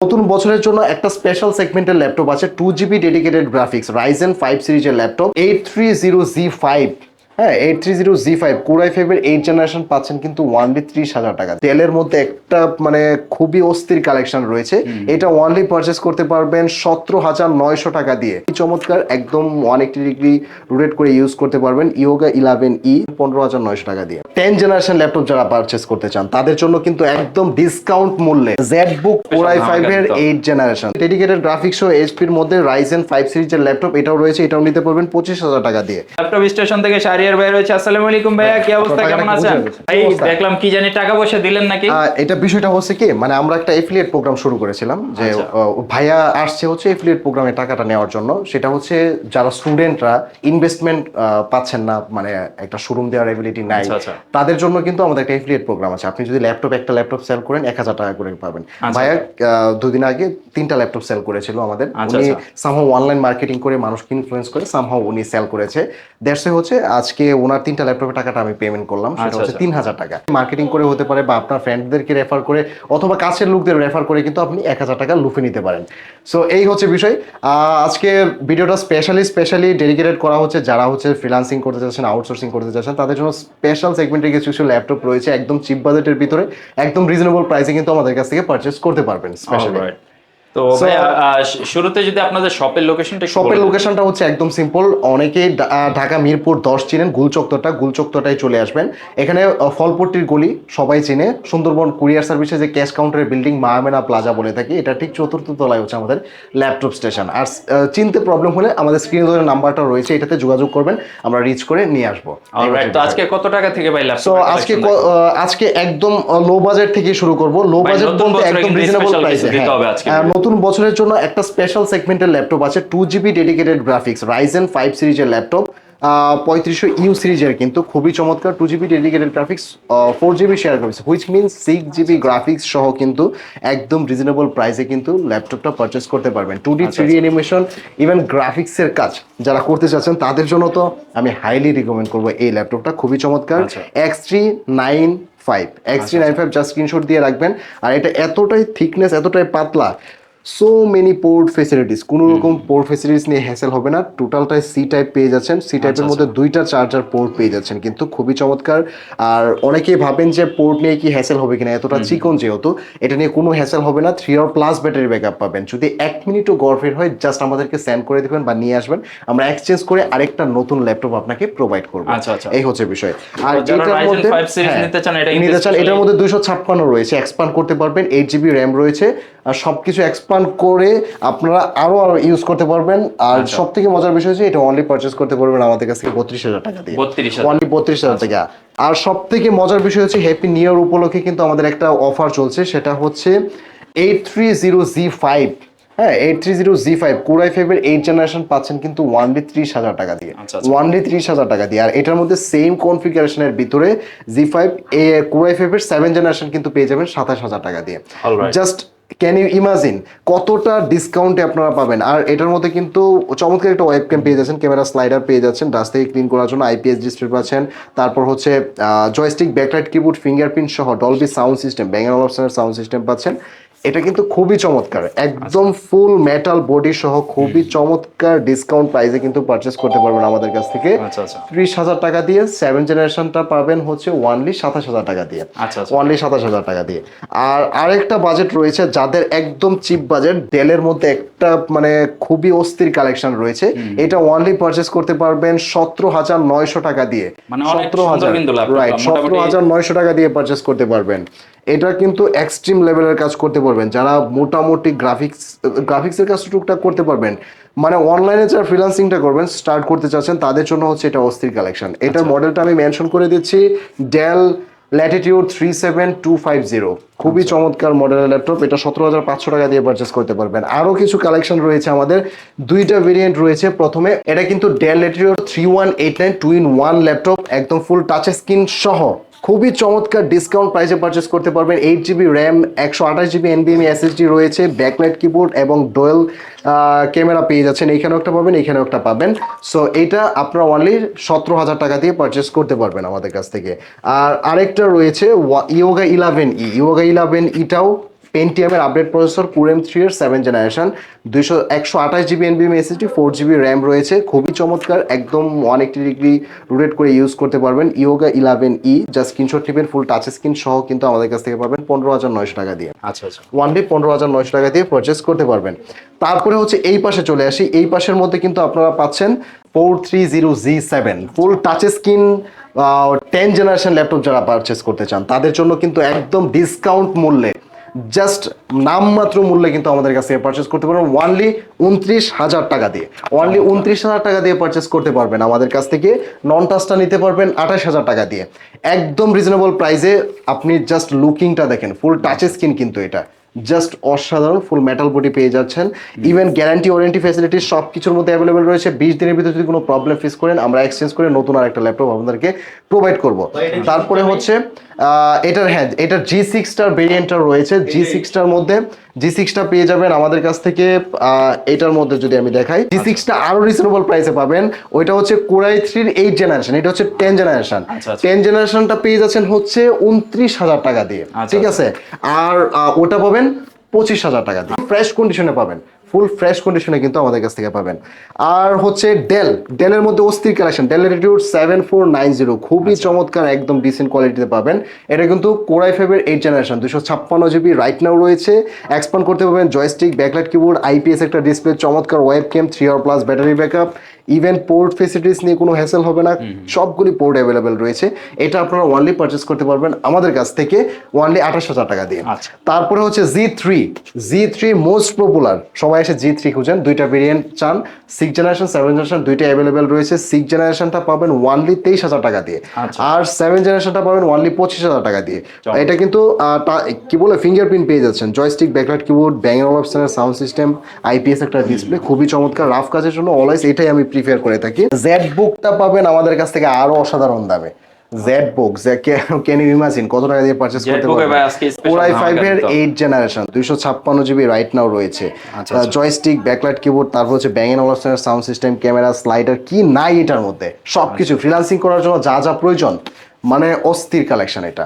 নতুন বছরের জন্য একটা স্পেশাল সেগমেন্টের ল্যাপটপ আছে two GB dedicated graphics Ryzen five সিরিজের laptop eight three zero G five হ্যাঁ eight three zero G five Core i ফাইভের এইট জেনারেশন পাচ্ছেন কিন্তু ওয়ানলি ত্রিশ হাজার টাকা। তেলের মধ্যে একটা মানে খুবই অস্থির কালেকশন রয়েছে। এটা ওয়ানলি পারচেস করতে পারবেন সতেরো হাজার নয়শো টাকা দিয়ে। চমৎকার একদম ওয়ান এইটি ডিগ্রি রোটেট করে ইউজ করতে পারবেন ইয়োগা ইলেভেন ই পনেরো হাজার নয়শো টাকা দিয়ে। টেন জেনারেশন ল্যাপটপ যারা পারচেস করতে চান তাদের জন্য কিন্তু একদম ডিসকাউন্ট মূল্যে Z book Core i five এর এইট জেনারেশন ডেডিকেটেড গ্রাফিক্স ও এইচপির মধ্যে রাইজেন ফাইভ সিরিজের ল্যাপটপ এটাও রয়েছে এটাও নিতে পারবেন পঁচিশ হাজার টাকা দিয়ে। ল্যাপটপ স্টেশন থেকে ভাই রয়েছে আসসালামু আলাইকুম ভাইয়া কি অবস্থা কেমন আছেন দেখলাম কি জানি টাকা পয়সা দিলেন নাকি এটা বিষয়টা হচ্ছে কি মানে আমরা একটা এফিলিয়েট প্রোগ্রাম শুরু করেছিলাম যে আচ্ছা। ভাইয়া আসছে হচ্ছে এফিলিয়েট প্রোগ্রামে টাকাটা নেওয়ার জন্য সেটা হচ্ছে যারা স্টুডেন্টরা ইনভেস্টমেন্ট পাচ্ছেন না মানে একটা শোরুম দেওয়ার এবিলিটি নাই আচ্ছা, আচ্ছা। তাদের জন্য কিন্তু আমাদের একটা এফিলিয়েট প্রোগ্রাম আছে আপনি যদি ল্যাপটপ একটা ল্যাপটপ সেল করেন এক হাজার টাকা করে পাবেন। ভাইয়া আহ, দুদিন আগে তিনটা ল্যাপটপ সেল করেছিল আমাদের উনি। সামহাও অনলাইন মার্কেটিং করে মানুষকে ইনফ্লুয়েন্স করে সামহাও উনি সেল করেছে দেড়শো হচ্ছে আজকে ওনার তিনটা ল্যাপটপের টাকাটা আমি পেমেন্ট করলাম সেটা আচ্ছা, হচ্ছে আচ্ছা। তিন হাজার টাকা মার্কেটিং করে হতে পারে বা আপনার ফ্রেন্ডদেরকে রেফার করে অথবা কাছের লোকদের রেফার করে কিন্তু আপনি এক হাজার টাকা লুফে নিতে পারেন সো এই হচ্ছে বিষয় আজকে ভিডিওটা স্পেশালি স্পেশালি ডেডিকেটেড করা হচ্ছে যারা হচ্ছে ফ্রিলান্সিং করতে চাচ্ছেন আউটসোর্সিং করতে চাচ্ছেন তাদের জন্য স্পেশাল সেগমেন্টের কিছু কিছু ল্যাপটপ রয়েছে একদম চিপ বাজেটের ভিতরে একদম রিজনেবল প্রাইসে কিন্তু আমাদের কাছ থেকে পারচেস করতে পারবেন স্পেশালি. তো শুরুতে যদি আপনাদের শপের লোকেশনটা শপের লোকেশনটা হচ্ছে একদম সিম্পল আহ, ঢাকা মিরপুর দশ চিনেন গুলচত্বরটা চলে আসবেন। এখানে ফলপট্টির গলি সবাই চিনে। সুন্দরবন কুরিয়ার সার্ভিসে যে ক্যাশ কাউন্টারের বিল্ডিং মাহমেনা প্লাজা বলে থাকি এটা ঠিক চতুর্থ তলায় হচ্ছে আমাদের ল্যাপটপ স্টেশন আর চিনতে প্রবলেম হলে আমাদের স্ক্রিনে ধরে নাম্বারটা রয়েছে এটাতে যোগাযোগ করবেন আমরা রিচ করে নিয়ে আসব। তো আজকে কত টাকা থেকে ভাই ল্যাপটপ আজকে আজকে একদম লো বাজেট থেকে শুরু করব। লো বাজেট বলতে একদম রিজনেবল প্রাইসে দিতে হবে আজকে। নতুন বছরের জন্য একটা স্পেশাল সেগমেন্টের ল্যাপটপ আছে two GB dedicated graphics Ryzen five সিরিজের ল্যাপটপ পঁয়ত্রিশশো ইউ সিরিজের কিন্তু খুবই চমৎকার two GB dedicated graphics four GB share graphics which means six GB graphics সহ কিন্তু একদম রিজনেবল প্রাইসে কিন্তু ল্যাপটপটা পারচেস করতে পারবেন। Two D three animation even গ্রাফিক্সের কাজ যারা করতে চাচ্ছেন তাদের জন্য তো আমি হাইলি রিকমেন্ড করব এই ল্যাপটপটা খুবই চমৎকার। X three nine five X three nine five just screenshot দিয়ে রাখবেন। আর এটা এতটাই থিকনেস এতটাই পাতলা সো মেনি পোর্ট ফেসিলিটিস কোনো রকম পোর্ট ফেসিলিটিস নিয়ে হ্যাসেল হবে না। টোটালটাই সি টাইপ পেয়ে যাচ্ছেন। সি টাইপের মধ্যে দুইটা চার্জার পোর্ট পেয়ে যাচ্ছেন। কিন্তু খুবই চমৎকার। আর অনেকেই ভাবেন যে পোর্ট নিয়ে কি হ্যাসেল হবে কিনা এতটা চিকন যেহেতু এটা নিয়ে কোনো হ্যাসেল হবে না। Three hour plus battery backup পাবেন। যদি এক মিনিটও গড়ফের হয় জাস্ট আমাদেরকে সেন্ড করে দেবেন বা নিয়ে আসবেন। আমরা এক্সচেঞ্জ করে আরেকটা নতুন ল্যাপটপ আপনাকে প্রোভাইড করব। আচ্ছা, আচ্ছা। এই হচ্ছে বিষয়। আর এটার মধ্যে 5 series হ্যাঁ, নিতে চান, এটার মধ্যে দুইশো ছাপ্পান্ন রয়েছে। এক্সপান্ড করতে পারবেন। এইট জিবি র্যাম রয়েছে। আর সবকিছু এক্সপান্ড করে আপনারা আরও আরও ইউজ করতে পারবেন। আর আচ্ছা। সব থেকে মজার বিষয় হচ্ছে এটা অনলি পারচেস করতে পারবেন আমাদের কাছ থেকে বত্রিশ হাজার টাকা দিয়ে। 32,000 অনলি বত্রিশ হাজার টাকা। আর সব থেকে মজার বিষয় হচ্ছে হ্যাপি নিউ ইয়ার উপলক্ষে কিন্তু আমাদের একটা অফার চলছে সেটা হচ্ছে eight three zero G five হ্যাঁ eight three zero G five core i ফাইভের এইট জেনারেশন পাচ্ছেন কিন্তু ওয়ানলি ত্রিশ হাজার টাকা দিয়ে। আচ্ছা, আচ্ছা। ওয়ানলি ত্রিশ হাজার টাকা দিয়ে। আর এটার মধ্যে সেম কনফিগারেশনের ভিতরে জি ফাইভ এ কোরাই ফাইভের সেভেন জেনারেশন কিন্তু পেয়ে যাবেন সাতাশ হাজার টাকা দিয়ে। জাস্ট ক্যান ইউ ইমাজিন কতটা ডিসকাউন্টে আপনারা পাবেন? আর এটার মধ্যে কিন্তু চমৎকার একটা ওয়েব ক্যাম পেয়ে যাচ্ছেন ক্যামেরা স্লাইডার পেয়ে যাচ্ছেন ডাস্ট থেকে ক্লিন করার জন্য আইপিএস ডিসপ্লে পাচ্ছেন। তারপর হচ্ছে জয়স্টিক ব্যাকলাইট কিবোর্ড ফিঙ্গারপ্রিন্ট সহ ডলবি সাউন্ড সিস্টেম ব্যাঙ্গার অপশনের সাউন্ড সিস্টেম পাচ্ছেন। এটা কিন্তু খুবই চমৎকার। একদম ফুল মেটাল বডি সহ খুবই চমৎকার ডিসকাউন্ট প্রাইসে কিন্তু পারচেস করতে পারবেন আমাদের কাছ থেকে। আচ্ছা আচ্ছা। ত্রিশ হাজার টাকা দিয়ে সেভেন জেনারেশনটা পাবেন হচ্ছে ওয়ানলি সাতাশ হাজার টাকা দিয়ে। আচ্ছা আচ্ছা। ওয়ানলি সাতাশ হাজার টাকা দিয়ে। আর আরেকটা বাজেট রয়েছে যাদের একদম চিপ বাজেট ডেলের মধ্যে একটা মানে খুবই অস্থির কালেকশন রয়েছে। এটা ওয়ানলি পারচেস করতে পারবেন সতেরো হাজার নয়শো টাকা দিয়ে। মানে সতেরো হাজার। রাইট সতেরো হাজার নয়শো টাকা দিয়ে পারচেস করতে পারবেন। এটা কিন্তু এক্সট্রিম লেভেলের কাজ করতে পারবেন যারা মোটামুটি গ্রাফিক্স গ্রাফিক্সের কাজ টুকটাক করতে পারবেন মানে অনলাইনে যারা ফ্রিলান্সিংটা করবেন স্টার্ট করতে চাচ্ছেন তাদের জন্য হচ্ছে এটা অস্থির কালেকশন এটার আচ্ছা। মডেলটা আমি মেনশন করে দিচ্ছি Dell latitude three seven two five zero খুবই আচ্ছা। চমৎকার মডেলের ল্যাপটপ এটা সতেরো হাজার পাঁচশো টাকা দিয়ে পারচেস করতে পারবেন। আরও কিছু কালেকশন রয়েছে আমাদের দুইটা ভেরিয়েন্ট রয়েছে। প্রথমে এটা কিন্তু Dell latitude three one eight nine two in one laptop একদম ফুল টাচ স্ক্রিন সহ। খুবই চমৎকার ডিসকাউন্ট প্রাইসে পারচেস করতে পারবেন। এইট জিবি র্যাম একশো আঠাশ জিবি এনবিএমই এসএসডি রয়েছে ব্যাকলাইট কিবোর্ড এবং ডোয়েল ক্যামেরা পেয়ে যাচ্ছেন। এইখানেও একটা পাবেন, এইখানেও একটা পাবেন। সো এইটা আপনারা অনলি সতেরো হাজার টাকা দিয়ে পারচেস করতে পারবেন আমাদের কাছ থেকে। আর আরেকটা রয়েছে Yoga eleven E Yoga eleven ইটাও পেন্টিএমের update processor core m three এর সেভেন জেনারেশন দুইশো একশো আঠাশ জিবি এনবিএম এসএসডি ফোর জিবি র্যাম রয়েছে। খুবই চমৎকার একদম ওয়ান এইটি ডিগ্রি রোটেট করে ইউজ করতে পারবেন। ইয়োগা ইলেভেন ই যা স্ক্রিনশট টিপেন ফুল টাচ স্ক্রিন সহ কিন্তু আমাদের কাছ থেকে পাবেন পনেরো হাজার নয়শো টাকা দিয়ে। আচ্ছা আচ্ছা। ওয়ান ডে পনেরো হাজার নয়শো টাকা দিয়ে পারচেস করতে পারবেন। তারপরে হচ্ছে এই পাশে চলে আসি। এই পাশের মধ্যে কিন্তু আপনারা পাচ্ছেন four three zero G seven full touch screen ten generation laptop যারা পারচেস করতে চান তাদের জন্য কিন্তু একদম ডিসকাউন্ট মূল্যে জাস্ট নামমাত্র মূল্যে কিন্তু আমাদের কাছ থেকে পারচেস করতে পারবেন। ওয়ানলি উনত্রিশ হাজার টাকা দিয়ে। ওয়ানলি উনত্রিশ হাজার টাকা দিয়ে পারচেস করতে পারবেন আমাদের কাছ থেকে। নন টাচটা নিতে পারবেন আঠাশ হাজার টাকা দিয়ে। একদম রিজনেবল প্রাইসে আপনি জাস্ট লুকিংটা দেখেন। ফুল টাচ স্কিন কিন্তু এটা। জাস্ট অসাধারণ ফুল মেটাল বডি পেয়ে যাচ্ছেন। ইভেন গ্যারান্টি ওয়ারেন্টি ফ্যাসিলিটি সব কিছুর মধ্যে অ্যাভেলেবেল রয়েছে। বিশ দিনের ভিতরে যদি কোনো প্রবলেম ফেস করেন আমরা এক্সচেঞ্জ করে নতুন আর একটা ল্যাপটপ আপনাদেরকে প্রোভাইড করব। তারপরে হচ্ছে এটার হ্যাঁ এটার জি সিক্সটার ভেরিয়েন্টটা রয়েছে। জি সিক্সটার মধ্যে জি সিক্সটা পেয়ে যাবেন আমাদের কাছ থেকে এটার মধ্যে যদি আমি দেখাই। জি সিক্সটা আরও রিজনেবল প্রাইসে পাবেন। ওইটা হচ্ছে কোরাই থ্রির এইট জেনারেশন এটা হচ্ছে টেন জেনারেশন আচ্ছা, আচ্ছা। টেন জেনারেশনটা পেয়ে যাচ্ছেন হচ্ছে উনত্রিশ হাজার টাকা দিয়ে আচ্ছা, ঠিক আছে? আর ওটা পাবেন পঁচিশ হাজার টাকা দিয়ে। ফ্রেশ কন্ডিশনে পাবেন। ফুল ফ্রেশ কন্ডিশনে কিন্তু আমাদের কাছ থেকে পাবেন। আর হচ্ছে ডেল ডেলের মধ্যে অস্থির collection Dell latitude seven four nine zero খুবই চমৎকার একদম ডিসেন্ট কোয়ালিটিতে পাবেন। এটা কিন্তু কোরাই ফাইভের এইট জেনারেশন দুশো ছাপ্পান্ন জিবি রাইট নাও রয়েছে। এক্সপান্ড করতে পারবেন জয়স্টিক ব্যাকলাইট কিবোর্ড আইপিএস একটা ডিসপ্লে চমৎকার web cam three hour plus battery backup even port facilities নিয়ে কোনো হ্যাসেল হবে না। সবগুলি পোর্ট অ্যাভেলেবেল রয়েছে। এটা আপনারা ওয়ানলি পারচেস করতে পারবেন আমাদের কাছ থেকে ওয়ানলি আঠাশ হাজার টাকা দিয়ে। আচ্ছা। তারপরে হচ্ছে G three G three most popular সবাই এসে জি থ্রি খুঁজেন দুইটা ভেরিয়েন্ট চান। সিক্স জেনারেশন সেভেন জেনারেশন দুইটা অ্যাভেলেবেল রয়েছে। সিক্স জেনারেশনটা পাবেন ওয়ানলি তেইশ হাজার টাকা দিয়ে। আচ্ছা। আর সেভেন জেনারেশনটা পাবেন ওয়ানলি পঁচিশ হাজার টাকা দিয়ে। এটা কিন্তু কি বলে ফিঙ্গারপ্রিন্ট পেয়ে যাচ্ছেন। জয়স্টিক ব্যাকলাইট কিবোর্ড ব্যাঙ্গের অপশনের সাউন্ড সিস্টেম আইপিএস একটা ডিসপ্লে খুবই চমৎকার। রাফ কাজের জন্য অলওয়েজ এটাই আমি প্রিফার করে থাকি। জেড বুকটা পাবেন আমাদের কাছ থেকে আরও অসাধারণ দামে। Z book can you imagine কত টাকা দিয়ে পারচেস করতে পারবেন? ফাইভ এর এইট জেনারেশন দুইশো ছাপ্পান্ন জিবি রাইট নাও রয়েছে। আচ্ছা, আচ্ছা। জয়স্টিক ব্যাকলাইট কিবোর্ড তারপর হচ্ছে ব্যাঙ্গেন অবস্থানের সাউন্ড সিস্টেম ক্যামেরা স্লাইডার কি নাই এটার মধ্যে? সবকিছু। ফ্রিলান্সিং করার জন্য যা যা প্রয়োজন মানে অস্থির কালেকশন এটা।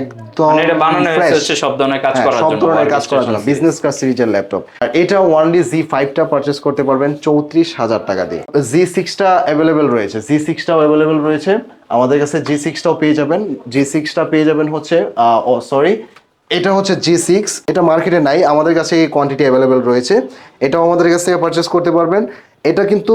একদম মানে এটা বানানো হচ্ছে সব ধরনের কাজ হ্যাঁ, করার সব জন্য, ধরনের কাজ করার জন্য। বিজনেস ক্লাস সিরিজের ল্যাপটপ আর এটা ওয়ানলি জি ফাইভটা পারচেস করতে পারবেন চৌত্রিশ হাজার টাকা দিয়ে। জি সিক্সটা অ্যাভেলেবেল রয়েছে। জি সিক্সটাও অ্যাভেলেবেল রয়েছে। আমাদের কাছে জি সিক্সটাও পেয়ে যাবেন। জি সিক্সটা পেয়ে যাবেন হচ্ছে ও সরি এটা হচ্ছে জি সিক্স এটা মার্কেটে নাই। আমাদের কাছে এই কোয়ান্টিটি অ্যাভেলেবেল রয়েছে। এটাও আমাদের কাছ থেকে পারচেস করতে পারবেন। এটা কিন্তু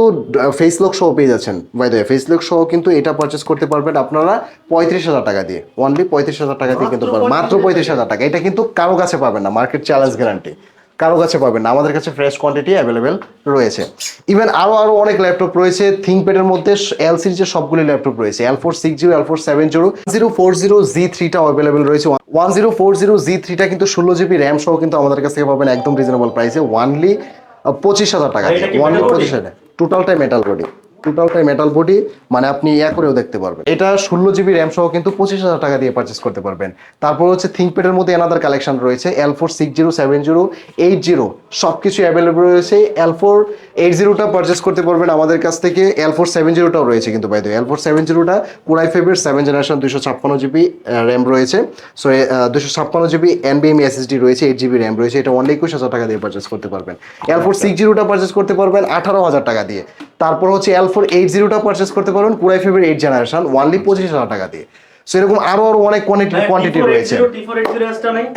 ফেস লক সহ পেয়ে যাচ্ছেন বাই দ্য ফেস লক সহ কিন্তু এটা পারচেস করতে পারবেন আপনারা পঁয়ত্রিশ হাজার টাকা দিয়ে। অনলি পঁয়ত্রিশ হাজার টাকা দিয়ে কিন্তু পারবেন মাত্র পঁয়ত্রিশ হাজার টাকা। এটা কিন্তু কারও কাছে পাবেন না মার্কেট চ্যালেঞ্জ গ্যারান্টি কারও কাছে পাবেন না। আমাদের কাছে ফ্রেশ কোয়ান্টিটি অ্যাভেলেবেল রয়েছে। ইভেন আরও আরও অনেক ল্যাপটপ রয়েছে। থিঙ্কপ্যাডের মধ্যে এল সিরিজের সবগুলি ল্যাপটপ রয়েছে। L four six zero L four seven zero zero four zero G থ্রিটাও available রয়েছে। One zero four zero G থ্রিটা কিন্তু ষোলো জিবি র্যাম সহ কিন্তু আমাদের কাছ থেকে পাবেন একদম রিজনেবল প্রাইসে ওয়ানলি পঁচিশ হাজার টাকা ওয়ানলি পঁচিশ হাজার টোটালটাই মেটাল বডি টোটালটাই মেটাল বডি মানে আপনি ইয়া করেও দেখতে পারবেন। এটা ষোলো জিবি র্যাম সহ কিন্তু পঁচিশ হাজার টাকা দিয়ে পারচেস করতে পারবেন। তারপর হচ্ছে থিঙ্কপ্যাডের মধ্যে এনাদার কালেকশন রয়েছে L four six zero seven zero eight zero সব কিছু অ্যাভেলেবল রয়েছে এল ফোর এইট জিরোটা পারচেস করতে পারবেন আমাদের কাছ থেকে এল ফোর সেভেন জিরোটাও রয়েছে কিন্তু by the L four seven জিরোটা core i ফাইভের সেভেন জেনারেশন দুশো ছাপ্পান্ন জিবি র্যাম রয়েছে। সো দুশো ছাপ্পান্ন জিবি এনবিএম এসএসডি রয়েছে এইট জিবি র্যাম রয়েছে, এটা অনলি একুশ হাজার টাকা দিয়ে পারচেস করতে পারবেন। এল ফোর সিক্স জিরোটা পারচেস করতে পারবেন আঠারো হাজার টাকা দিয়ে। তারপর হচ্ছে এল ফোর এইট জিরোটা পারচেস করতে পারবেন কুড়াই ফেব্রুয়ারি এইট জেনারেশন ওনলি পঁচিশ হাজার টাকা দিয়ে। সো এরকম আরও আরও অনেক কোয়ান্টিটি কোয়ান্টিটি রয়েছে।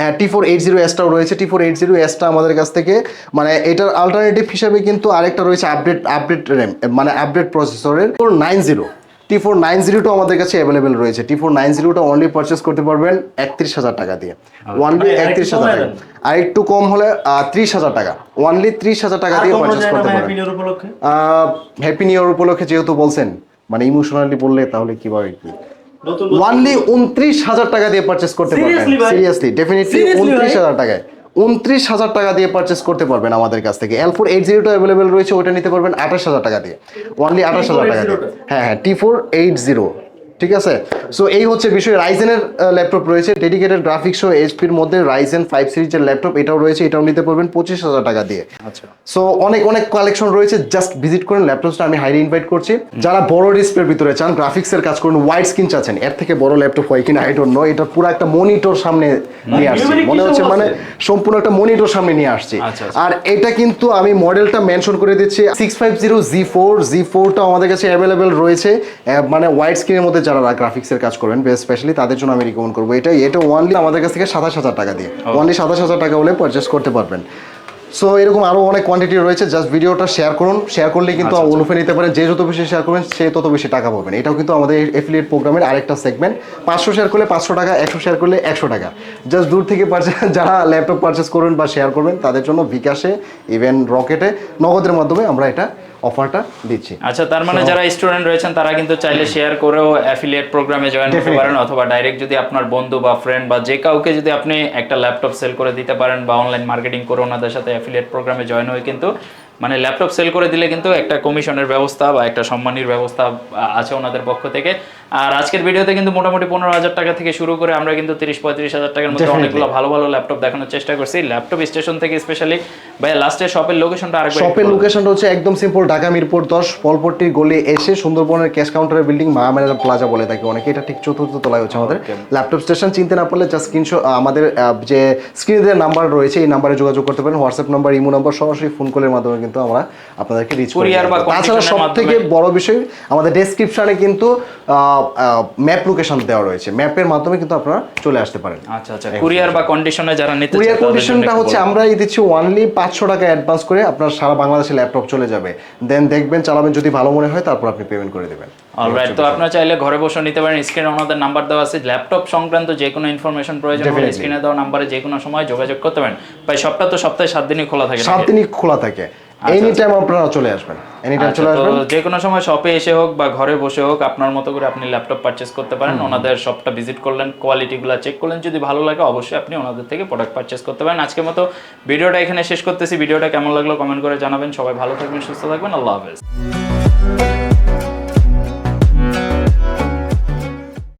হ্যাঁ টি ফোর এইট জিরো এসটাও রয়েছে টি ফোর এইট জিরো এসটা আমাদের কাছ থেকে। মানে এটার আলটারনেটিভ হিসাবে কিন্তু আরেকটা রয়েছে আপডেট আপডেট র্যাম মানে আপডেট প্রসেসরের nine zero T four nine জিরোটাও আমাদের কাছে অ্যাভেলেবেল রয়েছে। টি ফোর নাইন জিরোটা অনলি পারচেস করতে পারবেন একত্রিশ হাজার টাকা দিয়ে। ওয়ানলি মানে একত্রিশ হাজার টাকা। আর একটু কম হলে ত্রিশ হাজার টাকা। ওয়ানলি ত্রিশ হাজার টাকা দিয়ে পারচেস করতে পারবেন। হ্যাপি নিউ ইয়ার উপলক্ষে যেহেতু বলছেন মানে ইমোশনালি বললে তাহলে কীভাবে কি? ওয়ানলি উনত্রিশ হাজার টাকা দিয়ে পারচেস করতে পারবেন? সিরিয়াসলি ডেফিনেটলি উনত্রিশ হাজার টাকায়। উনত্রিশ হাজার টাকা দিয়ে পারচেস করতে পারবেন আমাদের কাছ থেকে। এল ফোর এইট জিরোটা অ্যাভেলেবেল রয়েছে ওটা নিতে পারবেন আঠাশ হাজার টাকা দিয়ে। অনলি আঠাশ হাজার টাকা দিয়ে। হ্যাঁ হ্যাঁ টি ফোর এইট জিরো ঠিক আছে? সো এই হচ্ছে বিষয়। রাইজেনের ল্যাপটপ রয়েছে। ডেডিকেটেড গ্রাফিক্স ও এইচপির মধ্যে রাইজেন ফাইভ সিরিজের ল্যাপটপ এটাও রয়েছে। এটাও নিতে পারবেন পঁচিশ হাজার টাকা দিয়ে। আচ্ছা। সো অনেক অনেক কালেকশন রয়েছে। জাস্ট ভিজিট করেন ল্যাপটপটা আমি হাইলি ইনভাইট করছি। যারা বড় ডিসপ্লের ভিতরে চান গ্রাফিক্সের কাজ করুন ওয়াইড স্ক্রিন চাচ্ছেন এর থেকে বড় ল্যাপটপ হয় কিনা আই ডোন্ট নো এটা পুরো একটা মনিটর সামনে নিয়ে আসছি। মনে হচ্ছে মানে সম্পূর্ণ একটা মনিটর সামনে নিয়ে আসছি। আচ্ছা, আচ্ছা। আর এটা কিন্তু আমি মডেলটা মেনশন করে দিচ্ছি। Six five zero G four G ফোরটা আমাদের কাছে অ্যাভেলেবেল রয়েছে। মানে হোয়াইট স্ক্রিনের মধ্যে যারা গ্রাফিক্সের কাজ করবেন স্পেশালি তাদের জন্য আমি রিকমেন্ড করব এটা এটা ওয়ানলি আমাদের কাছ থেকে সাতাশ হাজার টাকা দিয়ে। ওয়ানলি সাতাশ হাজার টাকা হলে পারচেস করতে পারবেন। সো এরকম আরও অনেক কোয়ান্টিটি রয়েছে। জাস্ট ভিডিওটা শেয়ার করুন। শেয়ার করলে কিন্তু আচ্ছা, অনুফে নিতে পারেন যে যত বেশি শেয়ার করবেন সে তত বেশি টাকা পাবেন। এটাও কিন্তু আমাদের এফিলিয়েট প্রোগ্রামের আরেকটা সেগমেন্ট পাঁচশো শেয়ার করলে পাঁচশো টাকা একশো শেয়ার করলে একশো টাকা। জাস্ট দূর থেকে পারচেস যারা ল্যাপটপ পারচেস করবেন বা শেয়ার করবেন তাদের জন্য বিকাশে ইভেন রকেটে নগদের মাধ্যমে আমরা এটা অফারটা দিচ্ছি। আচ্ছা তার মানে যারা স্টুডেন্ট রয়েছেন তারা কিন্তু চাইলে শেয়ার করেও অ্যাফিলিয়েট প্রোগ্রামে জয়েন করতে পারেন অথবা ডাইরেক্ট যদি আপনার বন্ধু বা ফ্রেন্ড বা যে কাউকে যদি আপনি একটা ল্যাপটপ সেল করে দিতে পারেন বা অনলাইন মার্কেটিং করে ওনাদের সাথে অ্যাফিলিয়েট প্রোগ্রামে জয়েন হয়ে কিন্তু মানে ল্যাপটপ সেল করে দিলে কিন্তু একটা কমিশনের ব্যবস্থা বা একটা সম্মানীর ব্যবস্থা আছে ওনাদের পক্ষ থেকে। আর আজকের ভিডিওতে কিন্তু মোটামুটি পনেরো হাজার টাকা থেকে শুরু করে আমরা কিন্তু তিরিশ পঁয়ত্রিশ হাজার টাকার মধ্যে অনেকগুলো ভালো ভালো ল্যাপটপ দেখানোর চেষ্টা করছি। ল্যাপটপ স্টেশন থেকে স্পেশালি ভাই লাস্টে শপের লোকেশনটা আরেকবার শপের লোকেশনটা হচ্ছে একদম সিম্পল ঢাকা মিরপুর দশ পলপট্টির গলি এসে সুন্দরবনের ক্যাশ কাউন্টারের বিল্ডিং মায়ামেরা প্লাজা বলে থাকে অনেকে এটা ঠিক চতুর্থ তলায় হচ্ছে আমাদের। ল্যাপটপ স্টেশন চিনতে না পারলে জাস্ট স্ক্রিনশট আমাদের যে স্ক্রিনে নাম্বার রয়েছে এই নাম্বারে যোগাযোগ করতে পারেন। হোয়াটসঅ্যাপ নাম্বার ইমো নাম্বার সরাসরি ফোন কলের মাধ্যমে কিন্তু আমরা আপনাদেরকে রিচ করি বা তাছাড়া সব থেকে বড় বিষয় আমাদের ডেসক্রিপশনে কিন্তু ম্যাপ লোকেশন দেওয়া রয়েছে। ম্যাপের মাধ্যমে কিন্তু আপনারা চলে আসতে পারেন। আচ্ছা আচ্ছা। কুরিয়ার বা কন্ডিশনে যারা নিতে কুরিয়ার কন্ডিশনটা হচ্ছে। আমরাই দিচ্ছি ওয়ানলি পাঁচশো টাকা অ্যাডভান্স করে আপনার সারা বাংলাদেশে ল্যাপটপ চলে যাবে। দেন দেখবেন চালাবেন যদি ভালো মনে হয় তারপর আপনি পেমেন্ট করে দেবেন। অলরাইট তো আপনারা চাইলে ঘরে বসে নিতে পারেন। স্ক্রিনে ওনাদের নাম্বার দেওয়া আছে। ল্যাপটপ সংক্রান্ত যে কোনো ইনফরমেশন প্রয়োজন হলে. স্ক্রিনে দেওয়া নাম্বারে যে কোনো সময় যোগাযোগ করতে পারেন। ভাই সবটা তো সপ্তাহে সাত দিনই খোলা থাকে সাত দিনই খোলা থাকে। এনি টাইম আপনারা চলে আসবেন এনি টাইম আচ্ছা, চলে আসবেন। যে কোনো সময় শপে এসে হোক বা ঘরে বসে হোক আপনার মতো করে আপনি ল্যাপটপ পারচেস করতে পারেন। ওনাদের শপটা ভিজিট করলেন কোয়ালিটিগুলো চেক করলেন। যদি ভালো লাগে অবশ্যই আপনি ওনাদের থেকে প্রোডাক্ট পারচেস করতে পারেন। আজকের মতো ভিডিওটা এখানে শেষ করতেছি। ভিডিওটা কেমন লাগল কমেন্ট করে জানাবেন। সবাই ভালো থাকবেন সুস্থ থাকবেন। আল্লাহ হাফেজ।